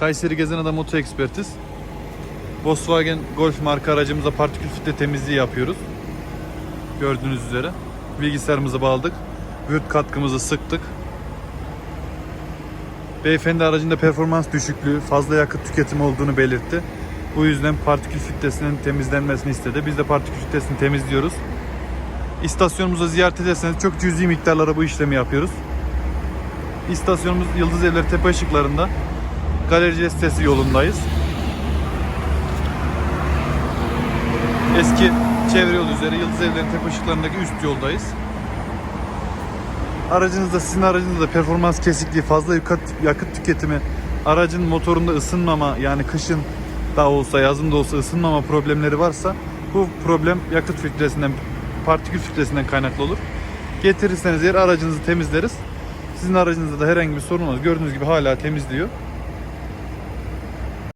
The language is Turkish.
Kayseri Gezen Adam Oto Ekspertiz. Volkswagen Golf marka aracımıza partikül filtre temizliği yapıyoruz. Gördüğünüz üzere. Bilgisayarımızı bağladık. Word katkımızı sıktık. Beyefendi aracında performans düşüklüğü, fazla yakıt tüketimi olduğunu belirtti. Bu yüzden partikül filtresinin temizlenmesini istedi. Biz de partikül filtresini temizliyoruz. İstasyonumuza ziyaret ederseniz çok cüzi miktarlara bu işlemi yapıyoruz. İstasyonumuz Yıldız Evleri Tepe Işıklarında. Galerici sitesi yolundayız. Eski çevre yolu üzeri Yıldız Evleri Tepe Işıklarındaki üst yoldayız. Aracınızda sizin aracınızda performans kesikliği, fazla yakıt, yakıt tüketimi, aracın motorunda ısınmama yani kışın da olsa yazın da olsa ısınmama problemleri varsa bu problem yakıt filtresinden, partikül filtresinden kaynaklı olur. Getirirseniz eğer aracınızı temizleriz. Sizin aracınızda da herhangi bir sorun olmaz. Gördüğünüz gibi hala temizliyor.